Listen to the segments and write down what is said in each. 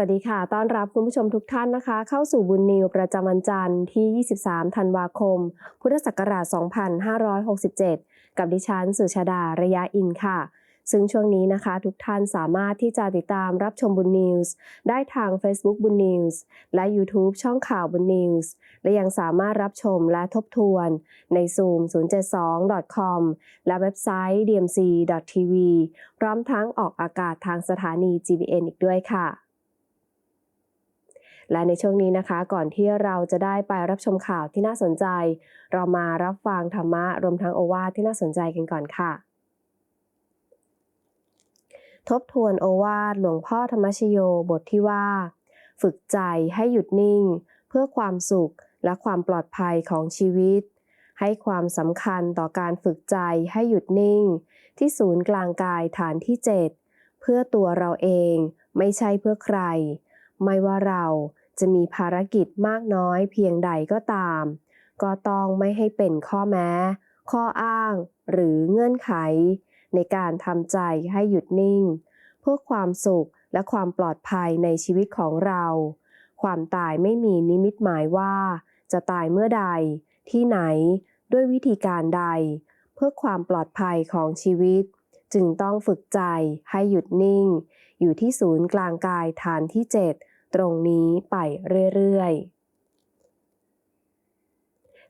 วัสดีค่ะ ต้อนรับคุณผู้ชมทุกท่านนะคะ เข้าสู่บุญนิวประจำวันจันทร์ที่ 23 ธันวาคม พุทธศักราช 2567 กับดิฉันสุชาดา ระยะอินค่ะ ซึ่งช่วงนี้นะคะ ทุกท่านสามารถที่จะติดตามรับชมบุญนิวส์ได้ทาง Facebook บุญนิวส์และ YouTube ช่องข่าวบุญนิวส์และยังสามารถรับชมและทบทวน ใน Zoom 072.com และเว็บไซต์ dmc.tv พร้อมทั้งออกอากาศทางสถานี GBN อีกด้วยค่ะ และในช่วงนี้นะคะ ก่อนที่เราจะได้ไปรับชมข่าวที่น่าสนใจ เรามารับฟังธรรมะรวมทั้งโอวาทที่น่าสนใจกันก่อนค่ะ ทบทวนโอวาทหลวงพ่อธรรมชโยบทที่ว่า ฝึกใจให้หยุดนิ่ง เพื่อความสุขและความปลอดภัยของชีวิต ให้ความสำคัญต่อการฝึกใจให้หยุดนิ่ง ที่ศูนย์กลางกายฐานที่ 7 เพื่อตัวเราเองไม่ใช่เพื่อใคร ไม่ว่าเรา จะมีภารกิจมากน้อยเพียงใดก็ตาม ก็ต้องไม่ให้เป็นข้อแม้ ข้ออ้าง หรือเงื่อนไข ในการทำใจให้หยุดนิ่ง เพื่อความสุขและความปลอดภัยในชีวิตของเรา ความตายไม่มีนิมิตหมายว่า จะตายเมื่อใด ที่ไหน ด้วยวิธีการใด เพื่อความปลอดภัยของชีวิต จึงต้องฝึกใจให้หยุดนิ่ง อยู่ที่ศูนย์กลางกายฐานที่ 7 ตรงนี้ไปเรื่อยๆ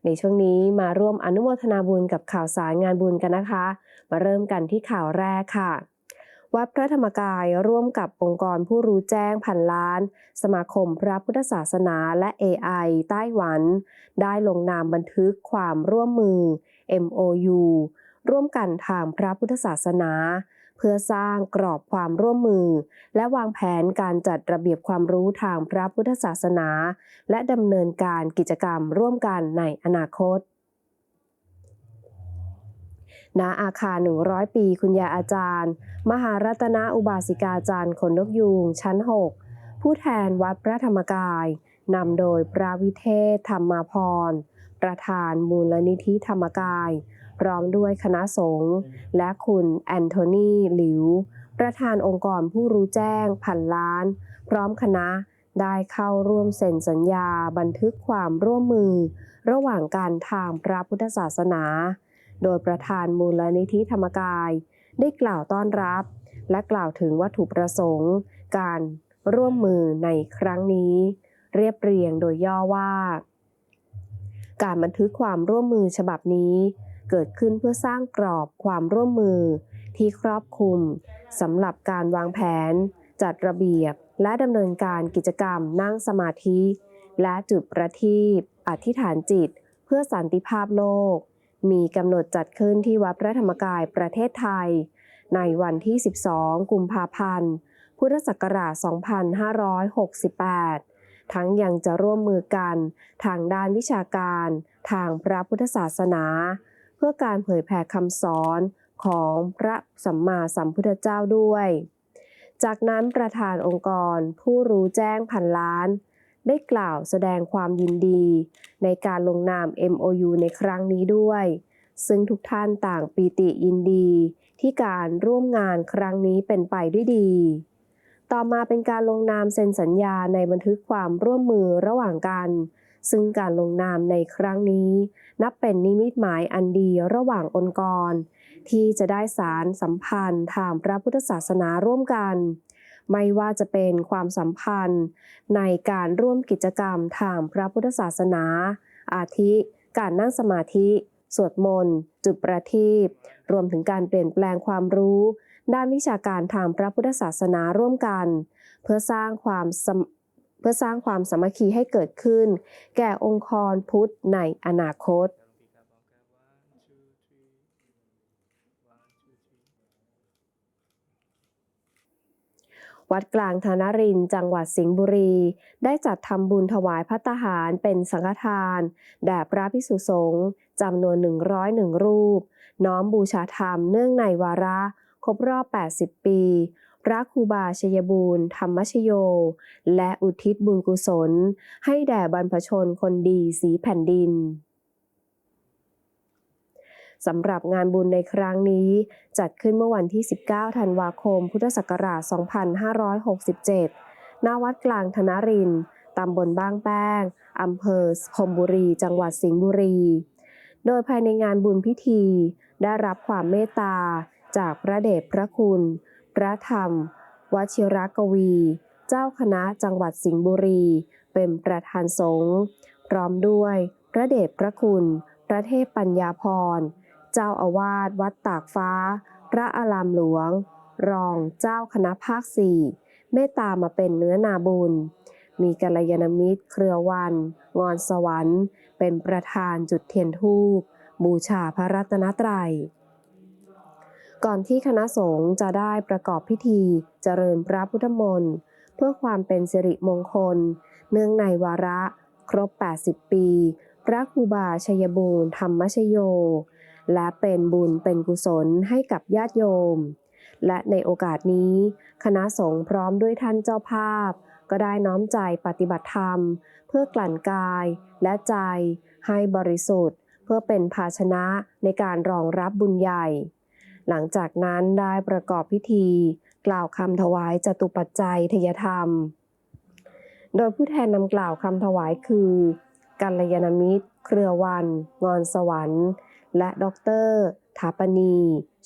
ในช่วงนี้มาร่วมอนุโมทนาบุญกับข่าวสารงานบุญกันนะคะ มาเริ่มกันที่ข่าวแรกค่ะวัดพระธรรมกายร่วมกับองค์กรผู้รู้แจ้งพันล้าน สมาคมพระพุทธศาสนาและ AI ไต้หวัน ได้ลงนามบันทึกความร่วมมือ MOU ร่วมกันทางพระพุทธศาสนา พื่อสร้างกรอบความร่วมมือ และวางแผนการจัดระเบียบความรู้ทางพระพุทธศาสนา และดำเนินการกิจกรรมร่วมกันในอนาคตณอาคาร 100 ปี คุณยายอาจารย์ มหารัตนอุบาสิกาจารย์ขนนกยูงชั้น 6 ผู้แทนวัดพระธรรมกาย นำโดยพระวิเทศธรรมาพร ประธานมูลนิธิธรรมกาย พร้อมด้วยคณะสงฆ์และคุณแอนโทนีหลิว ประธานองค์กรผู้รู้แจ้งพันล้าน พร้อมคณะได้เข้าร่วมเซ็นสัญญาบันทึกความร่วมมือ ระหว่างการทางพระพุทธศาสนา โดยประธานมูลนิธิธรรมกาย ได้กล่าวต้อนรับ และกล่าวถึงวัตถุประสงค์ การร่วมมือในครั้งนี้ เรียบเรียงโดยย่อว่า การบันทึกความร่วมมือฉบับนี้ เกิดขึ้นเพื่อสร้างกรอบความร่วมมือ ที่ครอบคลุมสำหรับการวางแผน จัดระเบียบ และดำเนินการกิจกรรมนั่งสมาธิ และจุดประทีปอธิษฐานจิต เพื่อสันติภาพโลก มีกำหนดจัดขึ้นที่วัดพระธรรมกายประเทศไทย ในวันที่ 12 กุมภาพันธ์ พุทธศักราช 2568ทั้งยังจะร่วมมือกันทางด้านวิชาการ ทางพระพุทธศาสนา พื่อการเผยแผ่คำสอนของพระสัมมาสัมพุทธเจ้าด้วย จากนั้นประธานองค์กรผู้รู้แจ้งพันล้าน ได้กล่าวแสดงความยินดี ในการลงนาม MOU ในครั้งนี้ด้วย ซึ่งทุกท่านต่างปีติยินดี ที่การร่วมงานครั้งนี้เป็นไปด้วยดี ต่อมาเป็นการลงนามเซ็นสัญญาในบันทึกความร่วมมือระหว่างกัน ซึ่งการลงนามในครั้งนี้ นับเป็นนิมิตหมายอันดีระหว่างองค์กร ที่จะได้สารสัมพันธ์ทางพระพุทธศาสนาร่วมกัน ไม่ว่าจะเป็นความสัมพันธ์ ในการร่วมกิจกรรมทางพระพุทธศาสนา อาทิ การนั่งสมาธิ สวดมนต์ จุดประทีปรวมถึงการเปลี่ยนแปลงความรู้ ด้านวิชาการทางพระพุทธศาสนาร่วมกัน เพื่อสร้างความ เพื่อสร้างความสามัคคีให้เกิดขึ้น แก่องค์กรพุทธในอนาคต วัดกลางธนรินจังหวัดสิงห์บุรี ได้จัดทำบุญถวายพัตตหารเป็นสังฆทาน แด่พระภิกษุสงฆ์จำนวน 101 รูป น้อมบูชาธรรมเนื่องในวาระ ครบรอบ 80 ปี พระครูบาชยบูรณ์ธรรมชโย และอุทิศบุญกุศล ให้แด่บรรพชนคนดีสีแผ่นดินสำหรับงานบุญในครั้งนี้ จัดขึ้นเมื่อวันที่ 19 ธันวาคม พุทธศักราช 2567 ณ วัดกลางธนรินต์ตำบลบ้างแป้ง อำเภอพมบุรี จังหวัดสิงห์บุรี โดยภายในงานบุญพิธี ได้รับความเมตตาจากพระเดชพระคุณ ระธรรม วชิรกวี เจ้าคณะจังหวัดสิงห์บุรี เป็นประธานสงฆ์พร้อมด้วย พระเดชพระคุณ พระเทพปัญญาพร เจ้าอาวาสวัดตากฟ้า พระอารามหลวง รองเจ้าคณะภาคสี่เมตตามาเป็นเนื้อนาบุญ มีกัลยาณมิตร เครือวัน งอนสวรรค์ เป็นประธานจุดเทียนธูปบูชาพระรัตนตรัย ก่อนที่คณะสงฆ์จะได้ประกอบพิธีเจริญพระพุทธมนต์ เพื่อความเป็นสิริมงคล เนื่องในวาระครบ 80 ปี พระครูบาชัยบูรณ์ธรรมชโย และเป็นบุญเป็นกุศลให้กับญาติโยม และในโอกาสนี้ คณะสงฆ์พร้อมด้วยท่านเจ้าภาพ ก็ได้น้อมใจปฏิบัติธรรม เพื่อกลั่นกายและใจให้บริสุทธิ์ เพื่อเป็นภาชนะในการรองรับบุญใหญ่ หลังจากนั้นได้ประกอบพิธี กล่าวคำถวายจตุปัจจัยทยธรรม โดยผู้แทนนำกล่าวคำถวายคือกัลยาณมิตร เครือวัน งอนสวรรค์ และดรถาปณี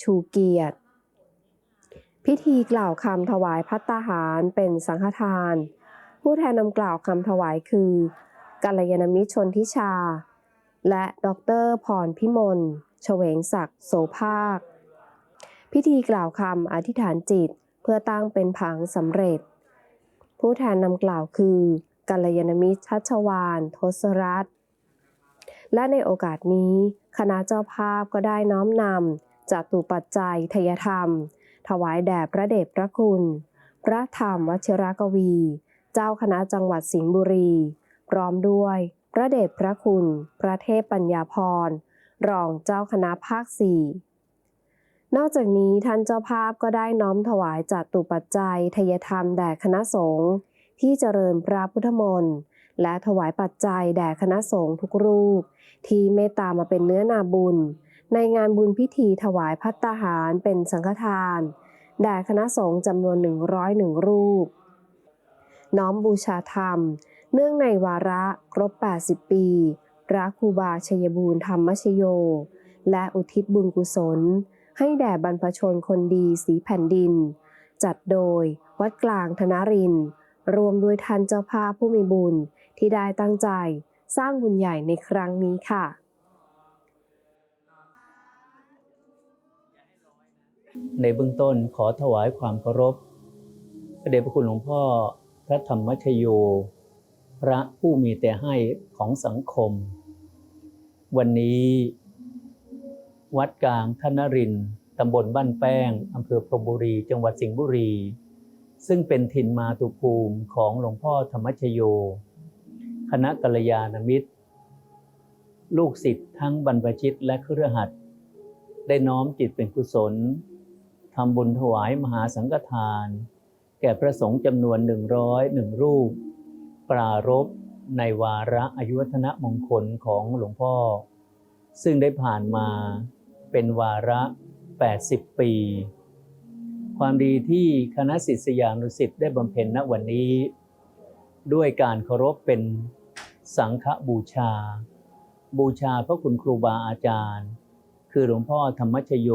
ชูเกียรติ พิธีกล่าวคำถวายพัตตาหารเป็นสังฆทาน ผู้แทนนำกล่าวคำถวายคือกัลยาณมิตรชนทิชา และดรพรพิมลเฉวงศักดิ์โสภาค พิธีกล่าวคำอธิษฐานจิตเพื่อตั้งเป็นผังสำเร็จ ผู้แทนนำกล่าวคือกัลยาณมิตรชัชวานทศรัตน์และในโอกาสนี้ คณะเจ้าภาพก็ได้น้อมนำจตุปัจจัยทยธรรม ถวายแด่พระเดชพระคุณ พระธรรมวชิรกวี เจ้าคณะจังหวัดสิงห์บุรี พร้อมด้วย พระเดชพระคุณ พระเทพปัญญาพร รองเจ้าคณะภาคสี่ นอกจากนี้ท่านเจ้าภาพก็ได้น้อมถวายจัดตุปัจจัยทยธรรมแด่คณะสงฆ์ที่เจริญพระพุทธมนต์และถวายปัจจัยแด่คณะสงฆ์ทุกรูป ที่เมตตามาเป็นเนื้อนาบุญ ในงานบุญพิธีถวายพัตตาหารเป็นสังฆทานแด่คณะสงฆ์จำนวน 101 รูป น้อมบูชาธรรม เนื่องในวาระครบ 80 ปี พระครูบาชัยบูรณ์ธรรมชโย และอุทิศบุญกุศล ให้แด่บรรพชนคนดีสีแผ่นดิน จัดโดยวัดกลางธนรินทร์รวมด้วยท่านเจ้าภาพผู้มีบุญที่ได้ตั้งใจสร้างบุญใหญ่ในครั้งนี้ค่ะในเบื้องต้นขอถวายความเคารพพระเดชพระคุณหลวงพ่อพระธรรมชโย พระผู้มีแต่ให้ของสังคม วันนี้ วัดกลางธนรินต์ตำบลบ้านแป้งอำเภอพรมบุรี จังหวัดสิงห์บุรี ซึ่งเป็นถิ่นมาตุภูมิของหลวงพ่อธรรมชโย คณะกัลยาณมิตร ลูกศิษย์ทั้งบรรพชิตและเครือขัดได้น้อมจิตเป็นกุศลทำบุญถวายมหาสังฆทาน แก่พระสงฆ์จำนวนหนึ่งร้อยหนึ่งรูป ปรารภในวาระอายุวัฒนมงคลของหลวงพ่อ ซึ่งได้ผ่านมา เป็นวาระ 80 ปี ความดีที่คณะศิษยานุศิษย์ได้บำเพ็ญณวันนี้ ด้วยการเคารพเป็นสังฆบูชา บูชาพระคุณครูบาอาจารย์ คือหลวงพ่อธรรมชโย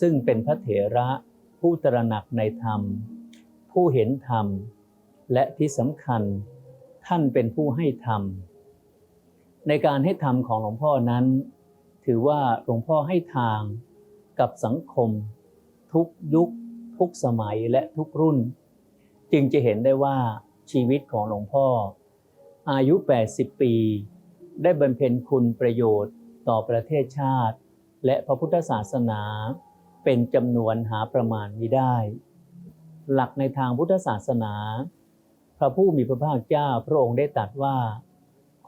ซึ่งเป็นพระเถระผู้ตระหนักในธรรม ผู้เห็นธรรม และที่สำคัญท่านเป็นผู้ให้ธรรม ในการให้ธรรมของหลวงพ่อนั้น ถือว่าหลวงพ่อให้ทางกับสังคม ทุกยุค ทุกสมัยและทุกรุ่น จึงจะเห็นได้ว่าชีวิตของหลวงพ่อ อายุ 80 ปี ได้บำเพ็ญคุณประโยชน์ต่อประเทศชาติ และพระพุทธศาสนาเป็นจำนวนหาประมาณมิได้ หลักในทางพุทธศาสนา พระผู้มีพระภาคเจ้าพระองค์ได้ตรัสว่า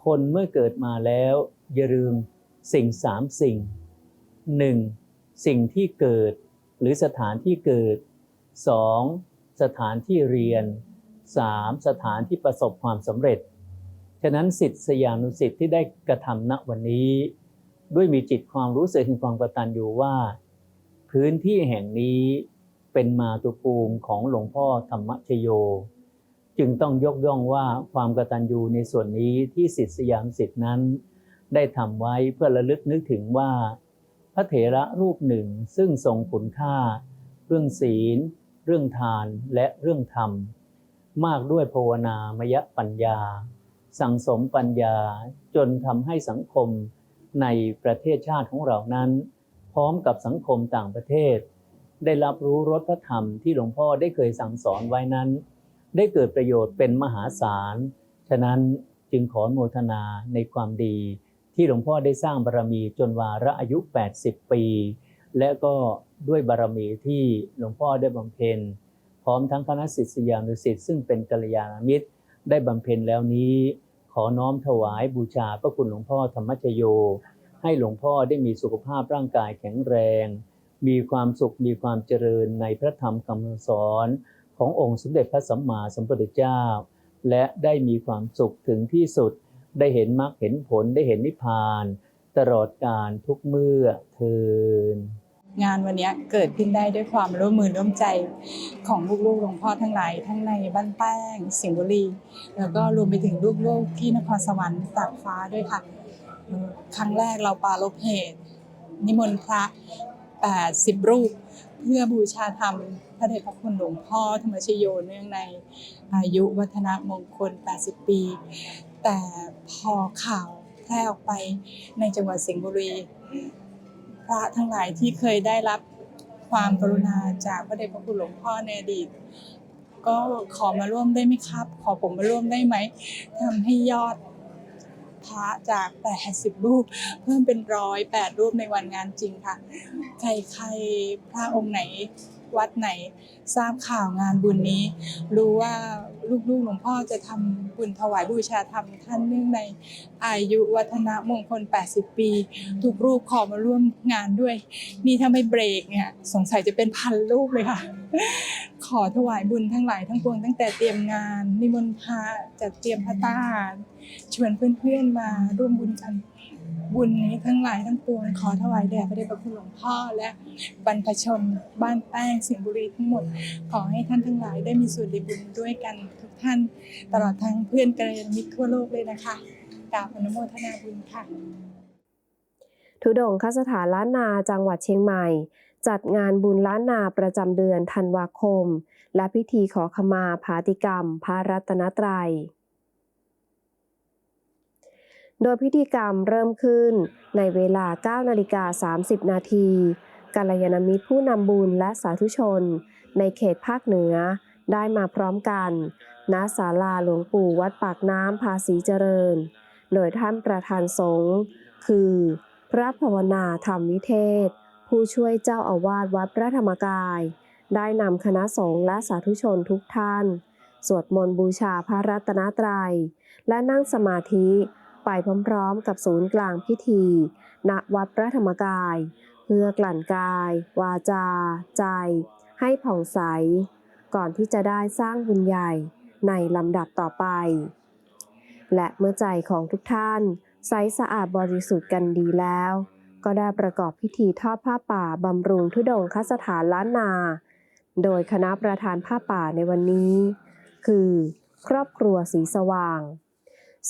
คนเมื่อเกิดมาแล้วอย่าลืม สิ่งสามสิ่งหนึ่งสิ่งที่เกิดหรือสถานที่เกิดสองสถานที่เรียนสามสถานที่ประสบความสำเร็จ ฉะนั้นสิทธิสยานุสิทธิ์ที่ได้กระทำณวันนี้ ด้วยมีจิตความรู้สึกถึงความกตัญญูว่า พื้นที่แห่งนี้เป็นมาตุภูมิของหลวงพ่อธรรมชโย จึงต้องยกย่องว่าความกตัญญูในส่วนนี้ที่สิทธิสยามสิทธินั้น ได้ทำไว้เพื่อระลึกนึกถึงว่า พระเถระรูปหนึ่งซึ่งทรงคุณค่า เรื่องศีล เรื่องทานและเรื่องธรรม มากด้วยภาวนามยปัญญา สั่งสมปัญญาจนทำให้สังคมในประเทศชาติของเรานั้น พร้อมกับสังคมต่างประเทศ ได้รับรู้รสพระธรรมที่หลวงพ่อได้เคยสั่งสอนไว้นั้น ได้เกิดประโยชน์เป็นมหาศาล ฉะนั้นจึงขอโมทนาในความดี ที่หลวงพ่อได้สร้างบารมีจนวาระอายุ 80 ปี และก็ด้วยบารมีที่หลวงพ่อได้บำเพ็ญ พร้อมทั้งคณะศิษยานุศิษย์ซึ่งเป็นกัลยาณมิตร ได้บำเพ็ญแล้วนี้ ขอน้อมถวายบูชาพระคุณหลวงพ่อธรรมชโย ให้หลวงพ่อได้มีสุขภาพร่างกายแข็งแรง มีความสุขมีความเจริญในพระธรรมคำสอนขององค์สมเด็จพระสัมมาสัมพุทธเจ้า และได้มีความสุขถึงที่สุด ได้เห็นมรรคเห็นผลได้เห็นนิพพาน ตลอดการทุกเมื่อเทินงานวันนี้เกิดขึ้นได้ด้วยความร่วมมือร่วมใจของลูกๆหลวงพ่อทั้งหลายทั้งในบ้านแป้งสิงห์บุรี แล้วก็รวมไปถึงลูกๆที่นครสวรรค์ตากฟ้าด้วยค่ะ ครั้งแรกเราปารบเหตุ นิมนต์พระ80รูป เพื่อบูชาธรรมพระเดชพระคุณหลวงพ่อธรรมชโยเนื่องในอายุวัฒนมงคล 80 ปี แต่พอข่าวแพร่ออกไปในจังหวัดสิงห์บุรี พระทั้งหลายที่เคยได้รับความกรุณาจากพระเดชพระคุณหลวงพ่อในอดีต ก็ขอมาร่วมได้ไหมครับ ขอผมมาร่วมได้ไหมทำให้ยอดพระจาก 80 รูป เพิ่มเป็นร้อยแปดรูปในวันงานจริงค่ะ ใครๆพระองค์ไหน วัดไหนทราบข่าวงานบุญนี้ รู้ว่าลูกๆหลวงพ่อจะทำบุญถวายบูชาธรรมท่านเนื่องในอายุวัฒนมงคล 80 ปี ทุกรูปขอมาร่วมงานด้วย นี่ถ้าไม่เบรกเนี่ยสงสัยจะเป็นพันรูปเลยค่ะ ขอถวายบุญทั้งหลายทั้งปวงตั้งแต่เตรียมงานนิมนต์พระจัดเตรียมพระตาหาชวนเพื่อนๆมาร่วมบุญกัน บุญนี้ทั้งหลายทั้งปวงขอถวายแด่พระเดชพระคุณหลวงพ่อและบรรพชนบ้านแป้งสิงห์บุรีทั้งหมด ขอให้ท่านทั้งหลายได้มีส่วนในบุญด้วยกันทุกท่าน ตลอดทั้งเพื่อนกัลยาณมิตรทั่วโลกเลยนะคะกราบอนุโมทนาบุญค่ะทุดงคสถานล้านนาจังหวัดเชียงใหม่ จัดงานบุญล้านนาประจำเดือนธันวาคม และพิธีขอขมาผาติกรรมพระรัตนตรัย โดยพิธีกรรมเริ่มขึ้นในเวลา 9 นาฬิกา 30 นาทีกัลยาณมิตรผู้นำบุญและสาธุชน ในเขตภาคเหนือได้มาพร้อมกัน ณ ศาลาหลวงปู่วัดปากน้ำภาษีเจริญ โดยท่านประธานสงฆ์คือ พระภาวนาธรรมวิเทศ ผู้ช่วยเจ้าอาวาสวัดพระธรรมกาย ได้นำคณะสงฆ์และสาธุชนทุกท่าน สวดมนต์บูชาพระรัตนตรัย และนั่งสมาธิ ไปพร้อมๆ กับศูนย์กลางพิธี ณ วัดพระธรรมกาย เพื่อกลั่นกาย วาจา ใจ ให้ผ่องใส ก่อนที่จะได้สร้างบุญใหญ่ในลำดับต่อไป และเมื่อใจของทุกท่าน ใสสะอาดบริสุทธิ์กันดีแล้ว ก็ได้ประกอบพิธีทอดผ้าป่าบำรุงทุดงคสถานล้านนา โดยคณะประธานผ้าป่าในวันนี้ คือ ครอบครัวสีสว่าง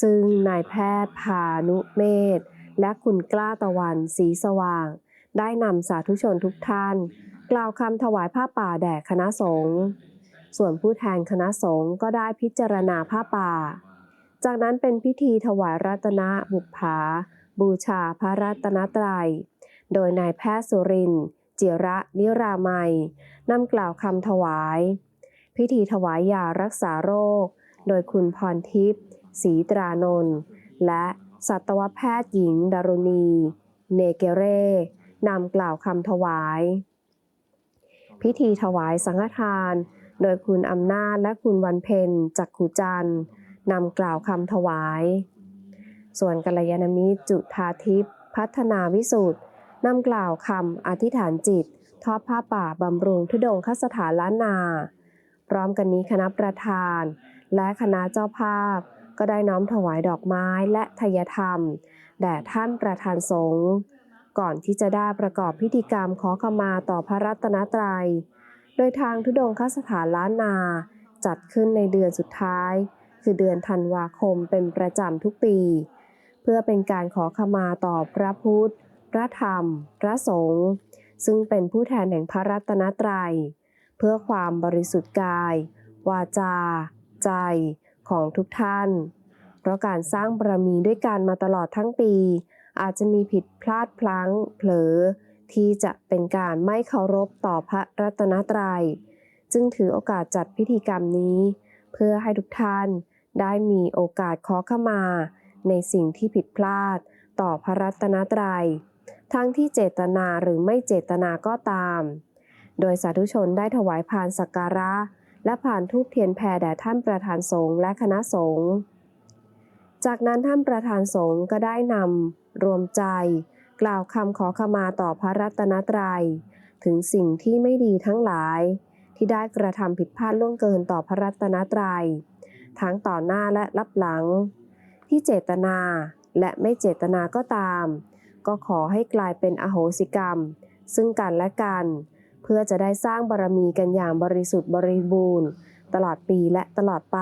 ซึ่งนายแพทย์พานุเมธและคุณกล้าตะวันสีสว่าง ได้นำสาธุชนทุกท่าน กล่าวคำถวายผ้าป่าแด่คณะสงฆ์ส่วนผู้แทนคณะสงฆ์ก็ได้พิจารณาผ้าป่า จากนั้นเป็นพิธีถวายรัตนบุปผาบูชาพระรัตนตรัย โดยนายแพทย์สุรินจิระนิรามัยนำกล่าวคำถวาย พิธีถวายยารักษาโรค โดยคุณพรทิพย์ ศรีตรานนท์และสัตวแพทย์หญิงดารุณี เนเกเร่ นำกล่าวคำถวาย พิธีถวายสังฆทาน โดยคุณอำนาจและคุณวันเพ็ญจักขุจันทร์นำกล่าวคำถวาย ส่วนกัลยาณมิตรจุธาทิพย์พัฒนาวิสุทธ์นำกล่าวคำอธิษฐานจิต ทอดผ้าป่าบำรุงทุดงคสถานล้านนา พร้อมกันนี้คณะประธาน และคณะเจ้าภาพ ก็ได้น้อมถวายดอกไม้และทายธรรม แด่ท่านประธานสงฆ์ก่อนที่จะได้ประกอบพิธีกรรมขอขมาต่อพระรัตนตรัย โดยทางทุดงคสถานล้านนา จัดขึ้นในเดือนสุดท้าย คือเดือนธันวาคมเป็นประจำทุกปี เพื่อเป็นการขอขมาต่อพระพุทธ พระธรรม พระสงฆ์ซึ่งเป็นผู้แทนแห่งพระรัตนตรัย เพื่อความบริสุทธิ์กาย วาจา ใจ ของทุกท่าน เพราะการสร้างบารมีด้วยกันมาตลอดทั้งปี อาจจะมีผิดพลาดพลั้ง เผลอ ที่จะเป็นการไม่เคารพต่อพระรัตนตรัย จึงถือโอกาสจัดพิธีกรรมนี้ เพื่อให้ทุกท่านได้มีโอกาสขอขมา ในสิ่งที่ผิดพลาดต่อพระรัตนตรัย ทั้งที่เจตนาหรือไม่เจตนาก็ตาม โดยสาธุชนได้ถวายพานสักการะ และผ่านทูปเทียนแพรแด่ท่านประธานสงฆ์และคณะสงฆ์ จากนั้นท่านประธานสงฆ์ก็ได้นำรวมใจ กล่าวคำขอขมาต่อพระรัตนตรัย ถึงสิ่งที่ไม่ดีทั้งหลาย ที่ได้กระทำผิดพลาดล่วงเกินต่อพระรัตนตรัย ทั้งต่อหน้าและรับหลัง ที่เจตนาและไม่เจตนาก็ตาม ก็ขอให้กลายเป็นอโหสิกรรม ซึ่งกันและกัน เพื่อจะได้สร้างบารมีกันอย่างบริสุทธิ์บริบูรณ์ ตลอดปีและตลอดไป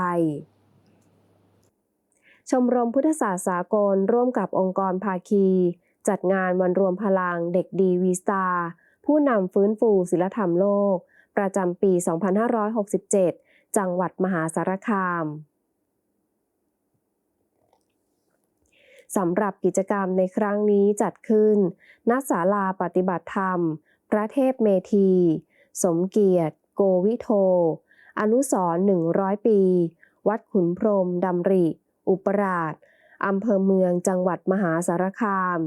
ชมรมพุทธศาสตร์สากลร่วมกับองค์กรภาคี จัดงานวันรวมพลังเด็กดีวีสตาร์ผู้นำฟื้นฟูศิลธรรมโลก ประจำปี 2567 จังหวัดมหาสารคามสำหรับกิจกรรมในครั้งนี้จัดขึ้น ณ ศาลาปฏิบัติธรรม พระเทพเมธี สมเกียรติ โกวิโท อนุสรณ์100ปี วัดขุนพรมดำริ อุปราชอำเภอเมืองจังหวัดมหาสารคาม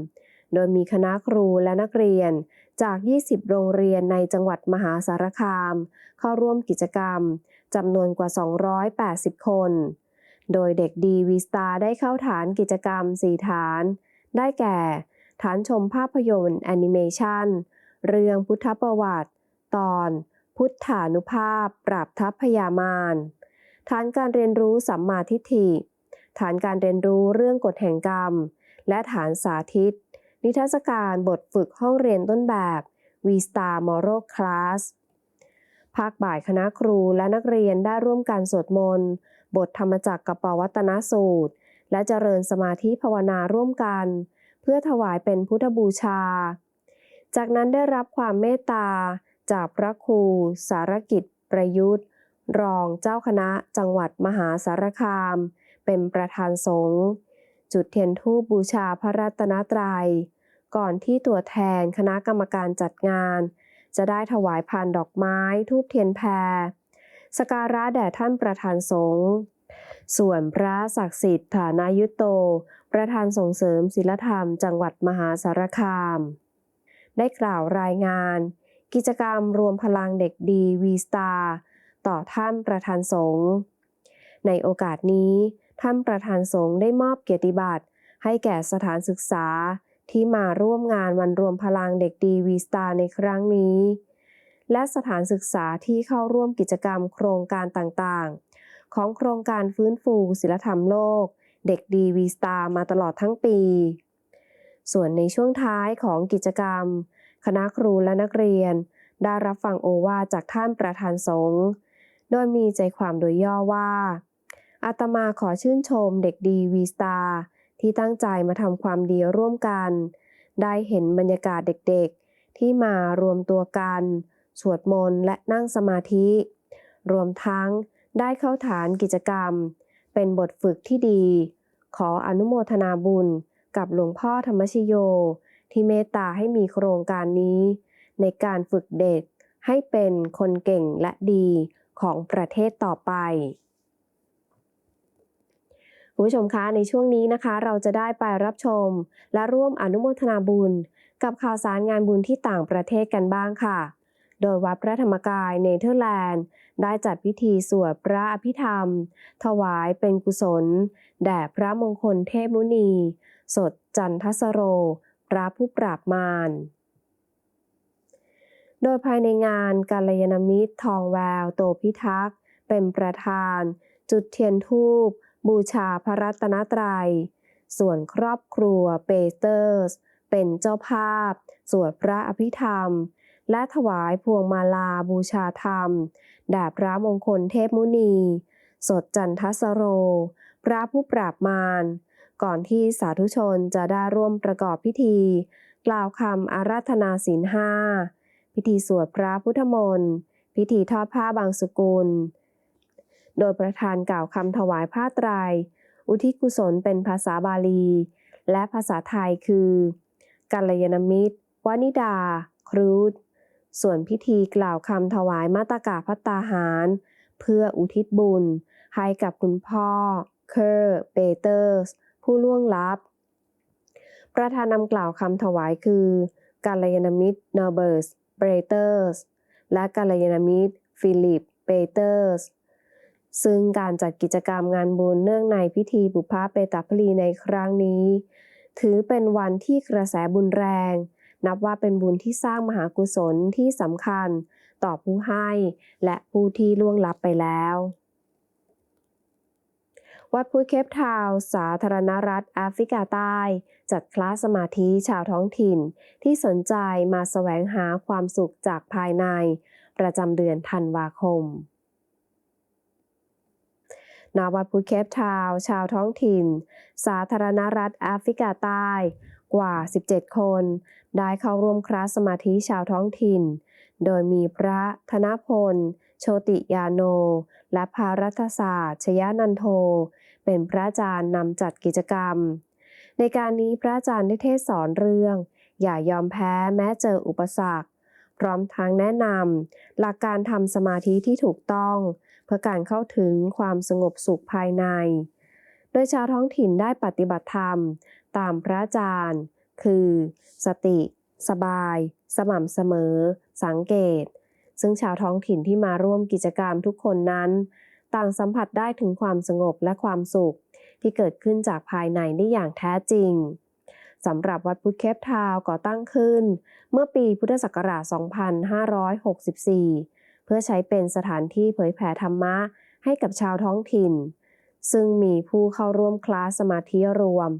โดยมีคณะครูและนักเรียนจาก 20 โรงเรียนในจังหวัดมหาสารคาม เข้าร่วมกิจกรรมจำนวนกว่า 280 คน โดยเด็กดีวีสตาได้เข้าฐานกิจกรรม 4 ฐาน ได้แก่ ฐานชมภาพยนตร์แอนิเมชัน เรื่องพุทธประวัติ ตอนพุทธานุภาพ ปราบทัพพยามารฐานการเรียนรู้สัมมาทิฏฐิ ฐานการเรียนรู้เรื่องกฎแห่งกรรม และฐานสาธิต นิทรรศการบทฝึกห้องเรียนต้นแบบ V Star Moral Class ภาคบ่ายคณะครูและนักเรียนได้ร่วมกันสวดมนต์ บทธรรมจักรกับปวัตนสูตร และเจริญสมาธิภาวนาร่วมกัน เพื่อถวายเป็นพุทธบูชา จากนั้นได้รับความเมตตา จากพระครู สารกิจประยุทธ์ รองเจ้าคณะจังหวัดมหาสารคาม เป็นประธานสงฆ์จุดเทียนธูปบูชาพระรัตนตรัย ก่อนที่ตัวแทนคณะกรรมการจัดงาน จะได้ถวายพานดอกไม้ทูบเทียนแพรสการะแด่ท่านประธานสงฆ์ส่วนพระศักดิ์สิทธิ์ฐานายุโต ประธานส่งเสริมศิลธรรมจังหวัดมหาสารคาม ได้กล่าวรายงาน กิจกรรมรวมพลังเด็กดีวีสตาต่อท่านประธานสงฆ์ในโอกาสนี้ ท่านประธานสงฆ์ได้มอบเกียรติบัตรให้แก่สถานศึกษาที่มาร่วมงานวันรวมพลังเด็กดีวีสตาในครั้งนี้ และสถานศึกษาที่เข้าร่วมกิจกรรมโครงการต่างๆ ของโครงการฟื้นฟูศิลธรรมโลก เด็กดีวีสตามาตลอดทั้งปี ส่วนในช่วงท้ายของกิจกรรม คณะครูและนักเรียน ได้รับฟังโอวาจากท่านประธานสงฆ์โดยมีใจความโดยย่อว่า อาตมาขอชื่นชมเด็กดีวีสตาที่ตั้งใจมาทำความดีร่วมกัน ได้เห็นบรรยากาศเด็กๆ ที่มารวมตัวกัน สวดมนต์และนั่งสมาธิ รวมทั้งได้เข้าฐานกิจกรรม เป็นบทฝึกที่ดี ขออนุโมทนาบุญ กับหลวงพ่อธรรมชโย ที่เมตตาให้มีโครงการนี้ ในการฝึกเด็กให้เป็นคนเก่งและดีของประเทศต่อไปคุณผู้ชมคะในช่วงนี้นะคะ เราจะได้ไปรับชม และร่วมอนุโมทนาบุญ กับข่าวสารงานบุญที่ต่างประเทศกันบ้างค่ะ โดยวัดพระธรรมกายเนเธอร์แลนด์ ได้จัดพิธีสวดพระอภิธรรม ถวายเป็นกุศล แด่พระมงคลเทพมุนี สดจันทสโร พระผู้ปราบมาร โดยภายในงานกาลยานมิตรทองแวว โตพิทักษ์ เป็นประธาน จุดเทียนทูปบูชาพระรัตนตรัย ส่วนครอบครัวเปเตอร์ส เป็นเจ้าภาพ สวดพระอภิธรรม และถวายพวงมาลาบูชาธรรมแด่พระมงคลเทพมุนี สดจันทสโร พระผู้ปราบมาร ก่อนที่สาธุชนจะได้ร่วมประกอบพิธี กล่าวคำอาราธนาศีลห้าพิธีสวดพระพุทธมนต์ พิธีทอดผ้าบางสกุล โดยประธานกล่าวคำถวายผ้าไตร อุทิศกุศลเป็นภาษาบาลี และภาษาไทยคือกัลยาณมิตรวานิดา ครูดส่วนพิธีกล่าวคำถวายมาตากาพัตตาหาร เพื่ออุทิศบุญ ให้กับคุณพ่อ เคอร์ เปเตอร์ส ผู้ล่วงลับ ประธานนำกล่าวคำถวายคือกัลยาณมิตรนอร์เบิร์สเบรเตอร์สและกัลยาณมิตรฟิลิปเปเตอร์สซึ่งการจัดกิจกรรมงานบุญเนื่องในพิธีบุพเพเปตาพลีในครั้งนี้ ถือเป็นวันที่กระแสบุญแรง นับว่าเป็นบุญที่สร้างมหากุศลที่สำคัญ ต่อผู้ให้และผู้ที่ล่วงลับไปแล้ว วัดพุทเคปทาวสาธารณรัฐแอฟริกาใต้ จัดคลาสสมาธิชาวท้องถิ่น ที่สนใจมาแสวงหาความสุขจากภายใน ประจำเดือนธันวาคมณวัดพุทเคปทาวชาวท้องถิ่น สาธารณรัฐแอฟริกาใต้ กว่า 17 คน ได้เข้าร่วมคลาสสมาธิชาวท้องถิ่น โดยมีพระธนพล โชติยาโน และพระรัฐศาสตร์ชยานันโท เป็นพระอาจารย์นำจัดกิจกรรม ในการนี้พระอาจารย์ได้เทศสอนเรื่อง อย่ายอมแพ้แม้เจออุปสรรค พร้อมทั้งแนะนำหลักการทำสมาธิที่ถูกต้อง เพื่อการเข้าถึงความสงบสุขภายใน โดยชาวท้องถิ่นได้ปฏิบัติธรรม ตามพระอาจารย์ คือ สติ สบาย สม่ำเสมอ สังเกตซึ่งชาวท้องถิ่นที่มาร่วมกิจกรรมทุกคนนั้น ต่างสัมผัสได้ถึงความสงบและความสุข ที่เกิดขึ้นจากภายในได้อย่างแท้จริงสำหรับวัดพุทธเคปทาวก่อตั้งขึ้น เมื่อปีพุทธศักราช 2564 เพื่อใช้เป็นสถานที่เผยแผ่ธรรมะให้กับชาวท้องถิ่น ซึ่งมีผู้เข้าร่วมคลาสสมาธิรวม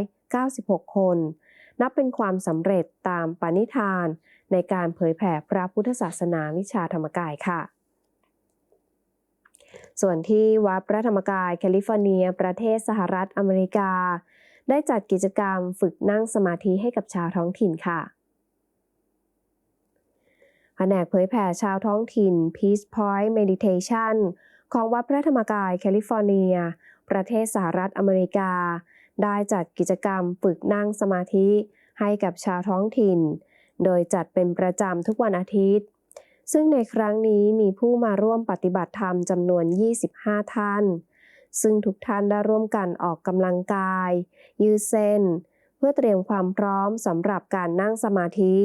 1,796 คน นับเป็นความสำเร็จตามปณิธานในการเผยแผ่พระพุทธศาสนาวิชาธรรมกายค่ะ ส่วนที่วัดพระธรรมกายแคลิฟอร์เนีย ประเทศสหรัฐอเมริกา ได้จัดกิจกรรมฝึกนั่งสมาธิให้กับชาวท้องถิ่นค่ะแผนกเผยแผ่ชาวท้องถิ่น Peace Point Meditation ของวัดพระธรรมกายแคลิฟอร์เนีย ประเทศสหรัฐอเมริกา ได้จัดกิจกรรมฝึกนั่งสมาธิให้กับชาวท้องถิ่น โดยจัดเป็นประจำทุกวันอาทิตย์ ซึ่งในครั้งนี้มีผู้มาร่วมปฏิบัติธรรมจำนวน 25 ท่าน ซึ่งทุกท่านได้ร่วมกันออกกำลังกาย ยืดเส้น เพื่อเตรียมความพร้อมสำหรับการนั่งสมาธิ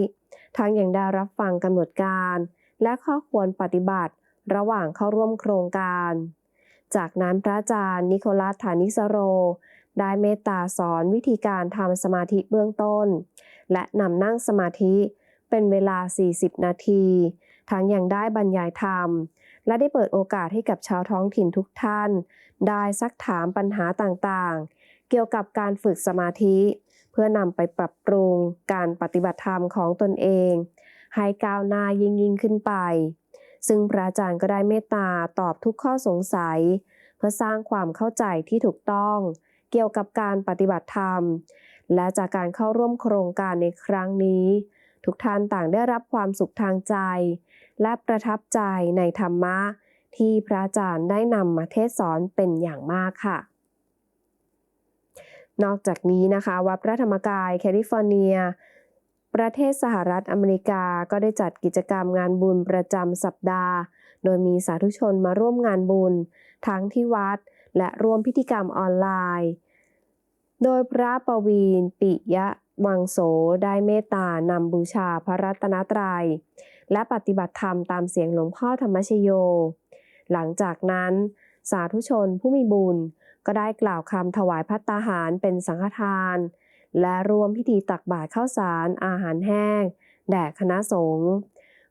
ทั้งยังได้รับฟังกำหนดการ และข้อควรปฏิบัติระหว่างเข้าร่วมโครงการ จากนั้นพระอาจารย์นิโคลัสฐานิสโร ได้เมตตาสอนวิธีการทำสมาธิเบื้องต้น และนำนั่งสมาธิเป็นเวลา 40 นาที ทั้งยังได้บรรยายธรรม และได้เปิดโอกาสให้กับชาวท้องถิ่นทุกท่าน ได้ซักถามปัญหาต่างๆ เกี่ยวกับการฝึกสมาธิ เพื่อนำไปปรับปรุงการปฏิบัติธรรมของตนเอง ให้ก้าวหน้ายิ่งยิ่งขึ้นไป ซึ่งพระอาจารย์ก็ได้เมตตาตอบทุกข้อสงสัย เพื่อสร้างความเข้าใจที่ถูกต้องเกี่ยวกับการปฏิบัติธรรม และจากการเข้าร่วมโครงการในครั้งนี้ ทุกท่านต่างได้รับความสุขทางใจ และประทับใจในธรรมะ ที่พระอาจารย์ได้นำมาเทศสอนเป็นอย่างมากค่ะ นอกจากนี้นะคะวัดพระธรรมกายแคลิฟอร์เนีย ประเทศสหรัฐอเมริกาก็ได้จัดกิจกรรมงานบุญประจำสัปดาห์ โดยมีสาธุชนมาร่วมงานบุญ ทั้งที่วัดและร่วมพิธีกรรมออนไลน์ โดยพระประวีนปิยะ วังโสได้เมตตานำบูชาพระรัตนตรัย และปฏิบัติธรรมตามเสียงหลวงพ่อธรรมชโย หลังจากนั้น สาธุชนผู้มีบุญ ก็ได้กล่าวคำถวายพัตตาหารเป็นสังฆทาน และรวมพิธีตักบาตรข้าวสารอาหารแห้ง แด่คณะสงฆ์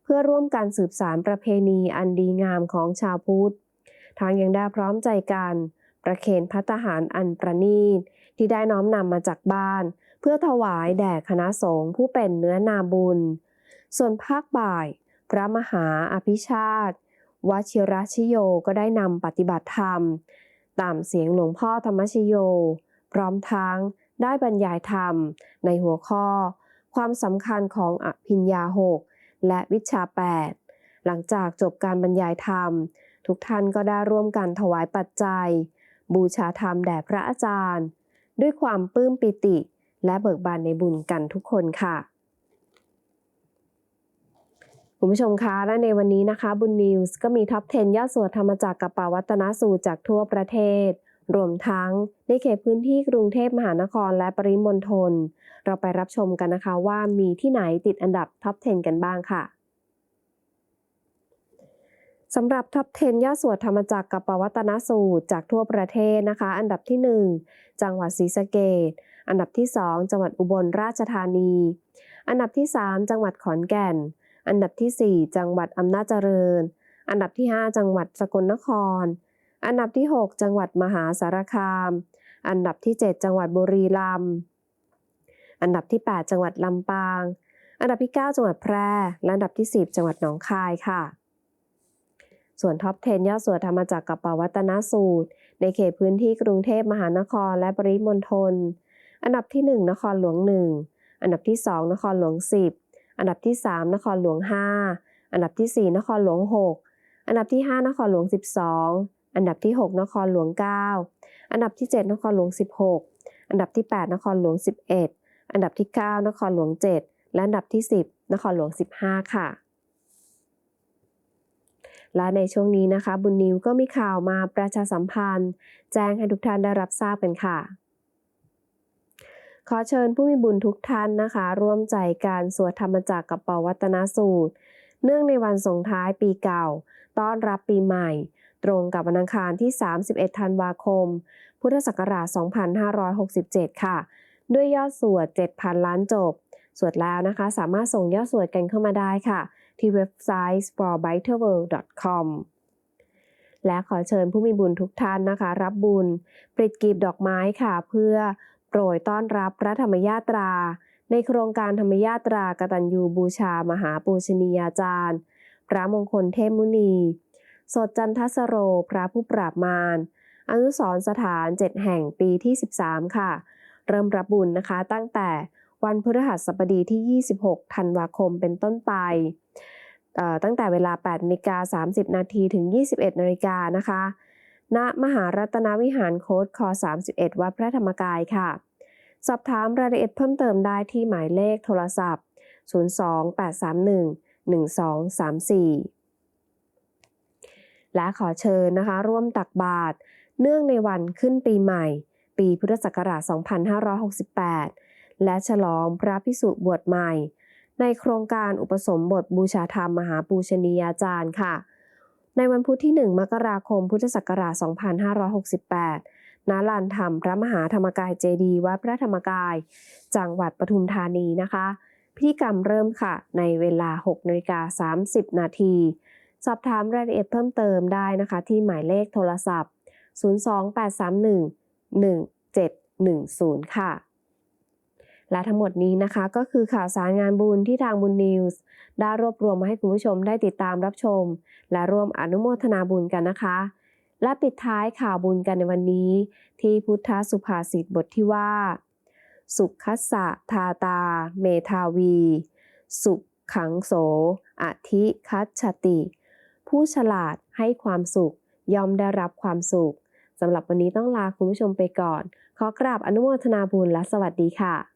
เพื่อร่วมกันสืบสารประเพณีอันดีงามของชาวพุทธทางยังได้พร้อมใจกัน ประเคนพัตตาหารอันประณีต ที่ได้น้อมนำมาจากบ้าน เพื่อถวายแด่คณะสงฆ์ผู้เป็นเนื้อนาบุญ ส่วนภาคบ่าย พระมหาอภิชาติวชิรชิโยก็ได้นำปฏิบัติธรรม ตามเสียงหลวงพ่อธรรมชโย พร้อมทั้งได้บรรยายธรรม ในหัวข้อ ความสำคัญของอภิญญาหกและวิชาแปดหลังจากจบการบรรยายธรรม ทุกท่านก็ได้ร่วมกันถวายปัจจัย บูชาธรรมแด่พระอาจารย์ ด้วยความปลื้มปิติ และเบิกบานในบุญกันทุกคนค่ะคุณผู้ชมคะและในวันนี้นะคะบุญนิวส์ก็มีท็อป 10 ยอดสวดธรรมจักรกับปาวัตนสูตรจากทั่วประเทศ รวมทั้งในเขตพื้นที่กรุงเทพมหานครและปริมณฑลเราไปรับชมกันนะคะว่ามีที่ไหนติดอันดับท็อป 10 กันบ้างค่ะ สำหรับท็อป 10ยอดสวดธรรมจักรกับปวัตนสูตรจากทั่วประเทศนะคะ อันดับที่ 1 จังหวัดศรีสะเกษอันดับที่ 2 จังหวัดอุบลราชธานี อันดับที่ 3 จังหวัดขอนแก่น อันดับที่ 4 จังหวัดอำนาจเจริญ อันดับที่ 5 จังหวัดสกลนคร อันดับที่ 6 จังหวัดมหาสารคาม อันดับที่ 7 จังหวัดบุรีรัมย์ อันดับที่ 8 จังหวัดลำปาง อันดับที่ 9 จังหวัดแพร่ และอันดับที่ 10 จังหวัดหนองคายค่ะ ส่วนท็อป 10ยอดสวดธรรมจักรกับปวัตนสูตร ในเขตพื้นที่กรุงเทพมหานครและปริมณฑล อันดับที่ 1 นครหลวง 1 อันดับที่ 2 นครหลวง 10 อันดับที่ 3 นครหลวง 5 อันดับที่ 4 นครหลวง 6 อันดับที่ 5 นครหลวง 12 อันดับที่ 6 นครหลวง 9 อันดับที่ 7 นครหลวง 16 อันดับที่ 8 นครหลวง 11 อันดับที่ 9 นครหลวง 7 และอันดับที่ 10 นครหลวง 15 ค่ะ และในช่วงนี้นะคะ บุญนิวก็มีข่าวมาประชาสัมพันธ์ แจ้งให้ทุกท่านได้รับทราบกันค่ะ ขอเชิญผู้มีบุญทุกท่านนะคะ ร่วมใจการสวดธรรมจักรกับปวัตนสูตร เนื่องในวันส่งท้ายปีเก่า ต้อนรับปีใหม่ ตรงกับวันอังคารที่ 31 ธันวาคม พุทธศักราช 2567 ค่ะ ด้วยยอดสวด 7,000 ล้านจบ สวดแล้วนะคะ สามารถส่งยอดสวดกันเข้ามาได้ค่ะ ที่เว็บไซต์ sporbiterworld.com และขอเชิญผู้มีบุญทุกท่านนะคะ รับบุญปริดกีบดอกไม้ค่ะ เพื่อโปรยต้อนรับพระธรรมยาตรา ในโครงการธรรมยาตรากตัญญูบูชามหาปูชนียาจารย์ พระมงคลเทพมุนี สดจันทสโร พระผู้ปราบมารอนุสรณสถาน 7 แห่งปีที่ 13 ค่ะ เริ่มรับบุญนะคะตั้งแต่ วันพฤหัสบดีที่ 26 ธันวาคมเป็นต้นไป ตั้งแต่เวลา8นาฬิกา30 นาทีถึง 21 นาฬิกานะคะ ณ มหารัตนวิหารโค้ดคอ 31 วัดพระธรรมกายค่ะ สอบถามรายละเอียดเพิ่มเติมได้ที่หมายเลขโทรศัพท์ 02831 1234 และขอเชิญนะคะ ร่วมตักบาตรเนื่องในวันขึ้นปีใหม่ ปีพุทธศักราช 2568 และฉลองพระพิสุบวชใหม่ ในโครงการอุปสมบทบูชาธรรมมหาปูชนียาจารย์ค่ะ ในวันพุธที่ 1 มกราคม พุทธศักราช 2568 ณ ลานธรรมพระมหาธรรมกายเจดีวัดพระธรรมกาย จังหวัดปทุมธานีนะคะ พิธีกรรมเริ่มค่ะ ในเวลา6นาฬิกา30 นาทีสอบถามรายละเอียดเพิ่มเติมได้นะคะ ที่หมายเลขโทรศัพท์ 028311710 ค่ะ และทั้งหมดนี้นะคะก็คือข่าวสารงานบุญที่ทางบุญนิวส์ได้รวบรวมมาให้คุณผู้ชมได้ติดตามรับชม และร่วมอนุโมทนาบุญกันนะคะ และปิดท้ายข่าวบุญกันในวันนี้ ที่พุทธสุภาษิตบทที่ว่า สุขัสสะทาตา เมทาวี สุขขังโสอธิคัตชติ ผู้ฉลาดให้ความสุขย่อมได้รับความสุขสำหรับวันนี้ต้องลาคุณผู้ชมไปก่อน ขอกราบอนุโมทนาบุญและสวัสดีค่ะ